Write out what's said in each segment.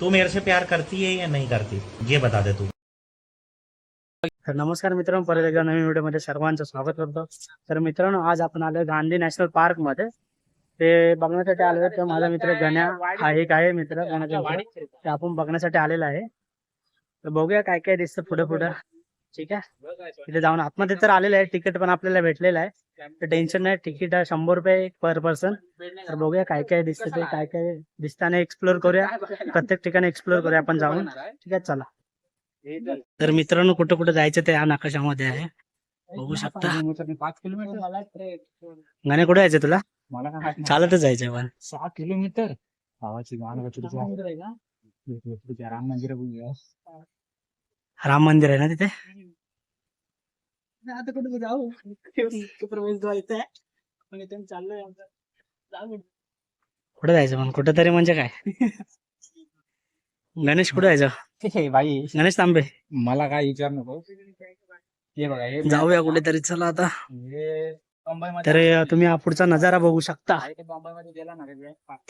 तू मेरे से प्यार करती है या नहीं करती? ये बता दे तू। तर नमस्कार मित्रांनो परत एकदा नवीन व्हिडिओमध्ये सर्वांचं स्वागत करतो. तर मित्रांनो आज आपण आलो गांधी नॅशनल पार्कमध्ये ते बघण्यासाठी आलो तर माझा मित्र गण्या हा एक आहे मित्र गण्याचा आपण बघण्यासाठी आलेला आहे. तर बघूया काय काय दिसतं पुढे पुढे. ठीक आहे? तिथे जाऊन आतमध्ये तर आलेलं आहे तिकीट पण आपल्याला भेटलेलं आहे. तर टेन्शन नाही तिकीट आहे शंभर रुपये पर पर्सन तर बघूया काय काय दिसतं ते काय काय दिसताना एक्सप्लोर करूया. प्रत्येक ठिकाणी एक्सप्लोर करूया आपण जाऊन. ठीक आहे चला. तर मित्रांनो कुठं कुठं जायचं ते या नकाशामध्ये आहे. बघू शकता. पाच किलोमीटर. गाणे कुठे जायचं तुला? मला काय चालतच जायचंय पण. सहा किलोमीटर? गावाची राम मंदिर राम मंदिर आहे ना तिथे? आता कुठे जाऊ. प्रवेश पण इथे चाललोय कुठे? जायचं पण कुठं तरी म्हणजे काय? गणेश कुठे जायचं बाई. गणेश तांबे. मला काय विचार नको. हे बघा हे जाऊया कुठेतरी. चला आता. तर तुम्ही हा पुढचा नजारा बघू शकता.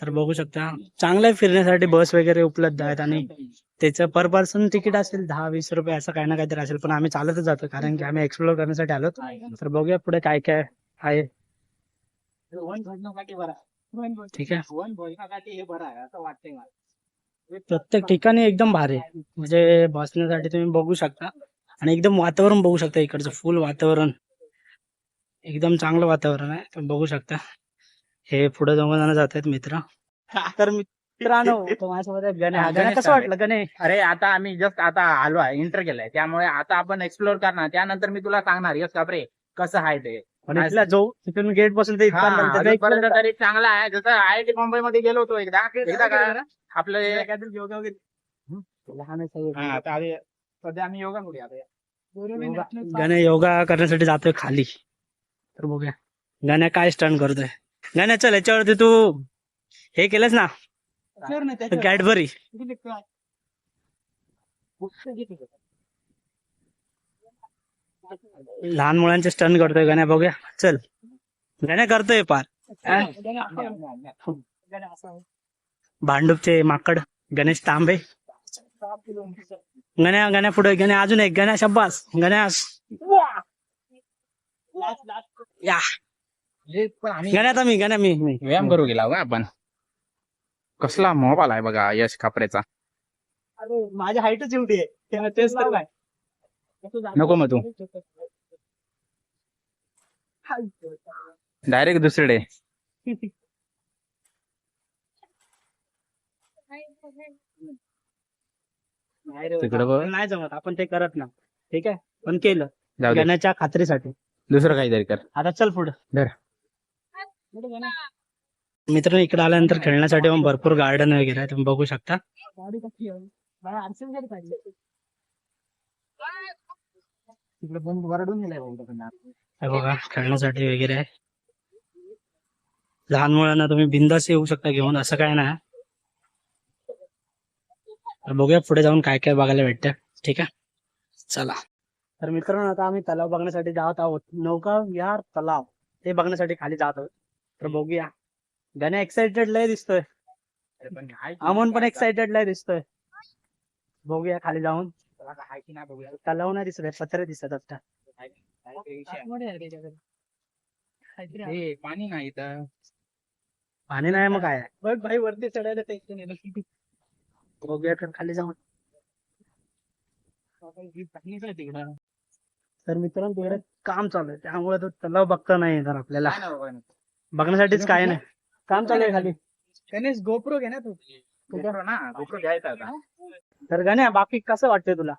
तर बघू शकता. चांगलं आहे फिरण्यासाठी बस वगैरे उपलब्ध आहेत आणि त्याचं पर पर्सन तिकीट असेल दहा वीस रुपये असं काही ना काहीतरी असेल पण आम्ही चालतच जातो कारण की आम्ही एक्सप्लोर करण्यासाठी आलो तर बघूया पुढे काय काय आहे. ठीक आहे. हे प्रत्येक ठिकाणी एकदम भारी. म्हणजे बसण्यासाठी तुम्ही बघू शकता. आणि एकदम वातावरण बघू शकता इकडचं. फुल वातावरण. एकदम चांगलं वातावरण आहे. तुम्ही बघू शकता. हे पुढे दोघ जण जात आहेत मित्र. तर मित्रांनो तो माझ्यासोबत गणे गणे कसं वाटलं गणे अरे आता आम्ही जस्ट आता आलो आहे इंटर केलाय. त्यामुळे आता आपण एक्सप्लोर करणार. त्यानंतर मी तुला सांगणार यस कापरे कसं आहे ते. जो तिथून गेट बसून ते हा, तरी चांगला आहे जसं आय आय टी मुंबई मध्ये गेलो होतो एकदा. एकदा काय आपलं आता आधी- सध्या आम्ही योगा करूया योगा- गणे योगा करण्यासाठी जातोय खाली. तर बघूया. गण्या काय स्टंट करतोय? गण्या चल याच्यावरती तू हे केलंस ना? कॅडबरी लहान मुलांचे स्टंट करतोय गण्या बघूया. चल. गण्या करतोय पार? भांडूपचे माकड गणेश तांबे. गण्या गण्या पुढे गण्या अजून एक. गण्या शब्बास गण्यास या. मी गण्या मी मी. व्यायाम करू गेला का आपण. कसला मोबाईल आहे बघा यश खापरेचा. अरे माझी हाईटच एवढी आहे. तेच तर काय नको मग तू. डायरेक्ट बघ. नाही जमत. आपण ते करत ना ठीक आहे? पण केलं. गण्याच्या खात्रीसाठी. दुसरं काहीतरी कर. आता चल पुढे. धर. मित्रांनो इकडे आल्यानंतर खेळण्यासाठी पण भरपूर गार्डन वगैरे आहे तुम्ही बघू शकता. बघा खेळण्यासाठी वगैरे आहे. लहान मुलांना तुम्ही बिंदास येऊ शकता घेऊन असं काय नाही. बघूया पुढे जाऊन काय काय बघायला भेटतं. ठीक आहे? चला. तर मित्रांनो आता आम्ही तलाव बघण्यासाठी जात आहोत. नौका विहार तलाव. ते बघण्यासाठी खाली जात आहोत. तर बघूया. गण्या एक्साइटेड लय दिसतोय. अमन पण एक्साइटेड लय दिसतोय. बघूया खाली जाऊन. तलाव नाही दिसत पत्रे दिसत आता. पाणी नाही तर पाणी नाही मग काय? बघ भाई वरती चढायला टेन्शन येतं. बघूया तर खाली जाऊन. तिकडं. तर मित्रांनो तिकडे काम चालू आहे. त्यामुळे तो तलाव बघता नाही येणार आपल्याला. बघण्यासाठीच काय नाही. काम चालू आहे खाली. गणेश गोप्रो घे ना तू. गोप्रो ना गोप्रो घ्यायचा आता. तर गाण्या बाकी कसं वाटतंय तुला?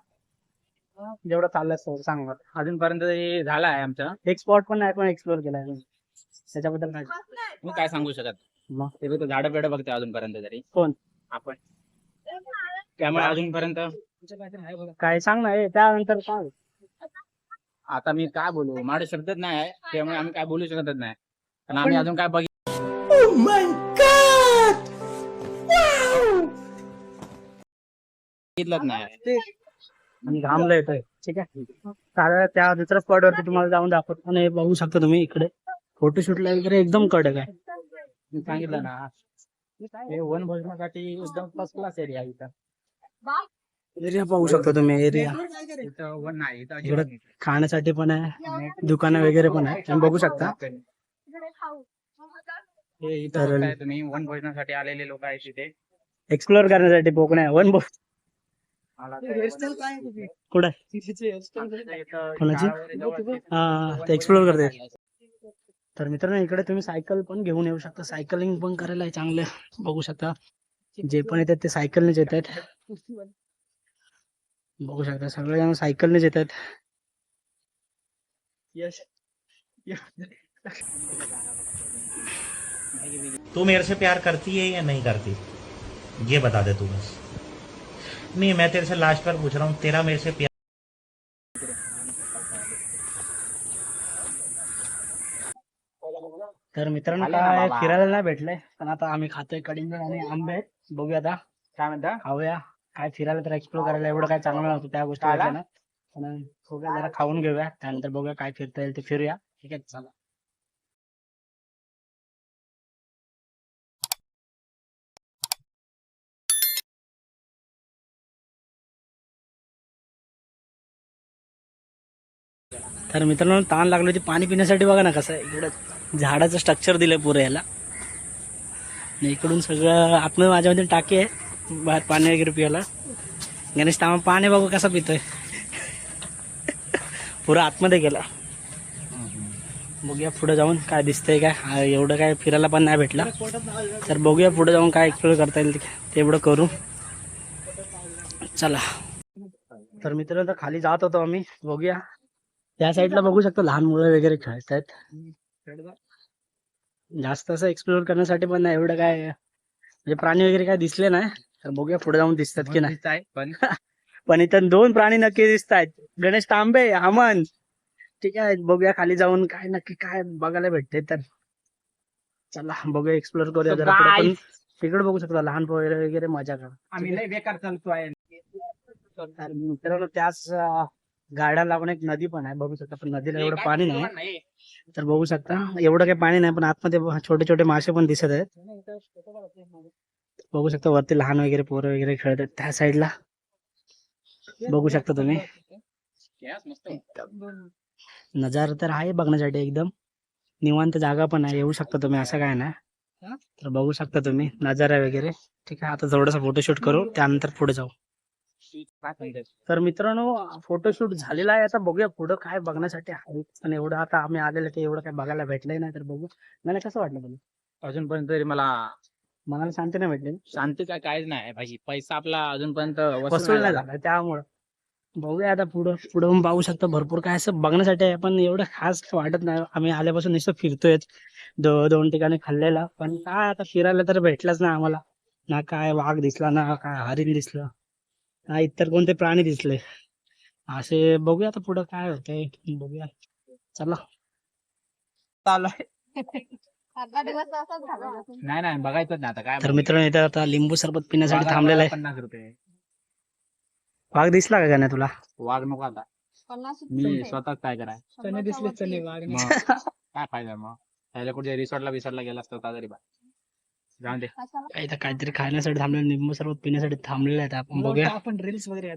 जेवढं चाललंय सांग. अजूनपर्यंत हे झाला आहे आमचा. एक स्पॉट पण नाही पण एक्सप्लोर केलाय. त्याच्याबद्दल काय? मी काय सांगू शकत? मग? ते झाडं पेड बघते अजूनपर्यंत तरी. कोण? आपण. त्यामुळे अजूनपर्यंत काय सांग ना त्यानंतर सांग. आता मी काय बोलू? माझे शब्दच नाही आहे त्यामुळे आम्ही काय बोलू शकतच नाही. पण आम्ही अजून काय बघितलं? बघितलंच नाही. आणि घामला येतोय ठीक आहे? तर त्या दुसऱ्या स्पॉट वरती तुम्हाला जाऊन दाखवतो. आणि हे बघू शकता तुम्ही इकडे. फोटोशूटला वगैरे एकदम कडक आहे. मी सांगितलं ना हे वन भोजनासाठी एकदम फर्स्ट क्लास एरिया इथं. एरिया पाहू शकता तुम्ही एरिया. इथं वन नाही इथं इकडं. खाण्यासाठी पण आहे दुकानं वगैरे पण आहे तुम्ही बघू शकता. हे तुम्ही वन भोजनासाठी आलेले लोक आहेत तिथे. एक्सप्लोर करण्यासाठी कोकण आहे वन बो कुठे. हा ते एक्सप्लोर करते. तर मित्रांनो इकडे तुम्ही सायकल पण घेऊन येऊ शकता. सायकलिंग पण करायला आहे चांगलं. बघू शकता. जे पण येतात ते सायकलनेच येतात. बघू शकता सगळेजण सायकलनेच येतात यश तू मेरे से प्यार करती है या नहीं करती? ये बता दे तू बस। नहीं मैं तेरे से लास्ट बार पूछ रहा हूँ तेरा मेरे से प्यार तर मित्रांनो काय. फिरायला नाही भेटलंय पण आता आम्ही खातोय कडिंग आणि आंबे. बघूया आता. काय म्हणता? खाऊया. काय फिरायला तर एक्सप्लोर करायला एवढं काय चांगलं नव्हतं त्या गोष्टी ना. पण बघूया जरा खाऊन घेऊया. त्यानंतर बघूया काय फिरता येईल ते फिरूया. ठीक आहे चला. तर मित्रांनो ताण लागली होती पाणी पिण्यासाठी बघा ना कसं आहे. इकडं झाडाचं स्ट्रक्चर दिलंय पुरे याला. इकडून सगळं आतमध्ये माझ्यामध्ये टाकी आहे. बाहेर पाणी वगैरे पियाला गणेश तामा पाणी बघू कसं पितोय. पुरा आतमध्ये गेला. बघूया पुढे जाऊन काय दिसतंय काय. एवढं काय फिरायला पण नाही भेटला. तर बघूया पुढे जाऊन काय एक्सप्लोर करता येईल तेवढं करू. चला. तर मित्रांनो खाली जात होतो आम्ही. बघूया. त्या साईडला बघू शकतो लहान मुलं वगैरे खेळत आहेत जास्त असं एक्सप्लोर करण्यासाठी पण नाही. एवढं काय म्हणजे प्राणी वगैरे काय दिसले नाही. तर बघूया पुढे जाऊन दिसतात की नाही. पण. पण इथं दोन प्राणी नक्की दिसत आहेत गणेश तांबे हमन ठीक आहे बघूया खाली जाऊन काय नक्की काय बघायला भेटते तर. चला बघूया एक्सप्लोर करूया जरा पुढे. पण guys- तिकडे बघू शकता लहान पोरं वगैरे मजा करा. आम्ही लय बेकार तर मित्रांनो त्याच गाड्या लागून एक नदी पण आहे बघू शकता. पण नदीला एवढं पाणी नाही. तर बघू शकता. एवढं काही पाणी नाही पण आतमध्ये छोटे छोटे मासे पण दिसत आहेत. बघू शकता वरती लहान वगैरे पोरं वगैरे खेळत त्या साईडला. बघू शकता तुम्ही. नजारा तर आहे बघण्यासाठी एकदम. निवांत जागा पण आहे येऊ शकता तुम्ही असं काय नाही. तर बघू शकता तुम्ही नजारा वगैरे. ठीक आहे आता थोडासा फोटोशूट करू त्यानंतर पुढे जाऊ. तर मित्रांनो फोटोशूट झालेला आहे आता बघूया पुढं काय बघण्यासाठी आहे. पण एवढं आता आम्ही आलेलं की एवढं काय बघायला भेटलंय नाही तर बघू. मला कसं वाटलं तुला अजूनपर्यंत तरी मला मनाला शांती नाही भेटली. शांती काय काहीच नाही भाई. पैसा आपला अजूनपर्यंत वसूल नाही झाला. त्यामुळं. बघूया आता पुढं पुढं पाहू शकतो भरपूर. काय असं बघण्यासाठी आहे पण एवढं खास काय वाटत नाही. आम्ही आल्यापासून नुसतं फिरतोय दो दोन ठिकाणी खाल्लेला. पण काय आता फिरायला तर भेटलाच नाही आम्हाला. ना काय वाघ दिसला ना काय हरिण दिसलं ना इतर कोणते प्राणी दिसले. असे बघूया आता पुढं काय होतंय. बघूया. चला. चालू नाही नाही बघायचं नाही आता काय तर मित्रांनो इथं आता लिंबू सरबत पिण्यासाठी थांबलेला आहे. पन्नास रुपये. वाघ दिसला का गाण्या तुला? वाघ नको आता. पन्नास मी. स्वतःच काय कराय? शंभर गावाची. मग काय फायदा मग? त्याला कुठे रिसॉर्टला बिसॉर्टला गेला असता तरी बा जाऊन दे. कशाला? इथं काहीतरी खाण्यासाठी थांबलेलं लिंबू सरबत पिण्यासाठी थांबलेलं आहे आपण बघूया. आपण रील्स वगैरे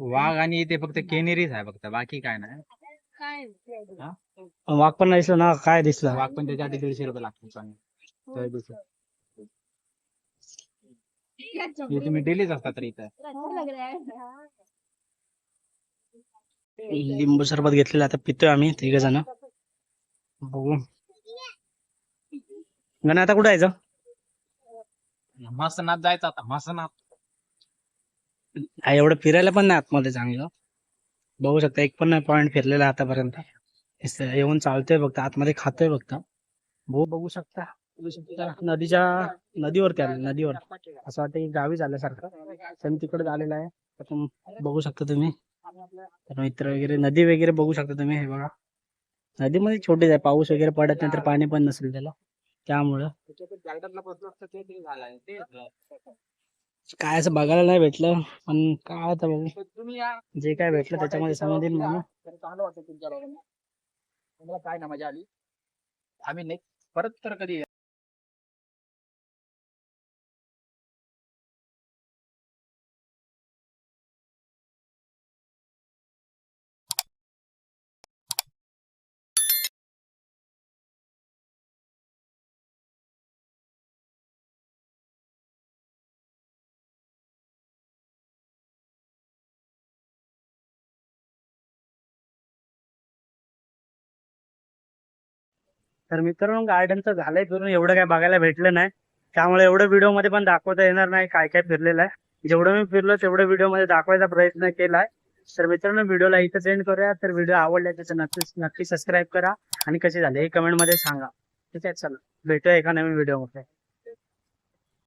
वाघ आणि ते फक्त केनेरीच आहे फक्त बाकी काय नाही. काय वाघ पण नाही दिसला ना? काय दिसलं? वाघ पण त्याच्या आधी दीडशे रुपये लागतो चांगले. हे. तुम्ही डेलीच असता तर इथं. अच्छा लग रहा है लिंबू सरबत घेतलेलं आता पितोय आम्ही तिघ जण. बघू. गण आता कुठं यायचं मसनात जायचं आता मसनात हा, एवढं फिरायला पण नाही आतमध्ये चांगलं. बघू शकता एक पण नाही फिरलेला आतापर्यंत. येऊन चालतोय बघता आतमध्ये खातोय बघता भाऊ बघू शकता नदीच्या नदीवरती आले नदीवर. असं वाटतं की गावी झाल्यासारखं. तर तिकडे आलेला आहे. तर बघू शकता तुम्ही. तर मित्र वगैरे नदी वगैरे बघू शकता तुम्ही हे बघा. नदीमध्ये छोटीच आहे पाऊस वगैरे पडत नाही तर पाणी पण नसेल त्याला. त्यामुळं. काय असं बघायला नाही भेटलं पण काय आता बघू. तुम्ही या जे काय भेटलं त्याच्यामध्ये समजेल म्हणून तर चांगलं वाटतं तुमच्या काय ना मजा आली. आम्ही नाही परत तर कधी तर मित्रांनो गार्डनचं झालंय फिरून. एवढं काय बघायला भेटलं नाही. त्यामुळे एवढं व्हिडिओमध्ये पण दाखवता येणार नाही काय काय फिरलेलं आहे. जेवढं मी फिरलो तेवढं व्हिडिओमध्ये दाखवायचा प्रयत्न केलाय. तर मित्रांनो व्हिडिओला इथं सेंड करूया. तर व्हिडिओ आवडला त्याचं नक्की नक्की सबस्क्राईब करा. आणि कसे झाले हे कमेंटमध्ये सांगा. ठीक आहे चला. भेटूया एका नवीन व्हिडिओमध्ये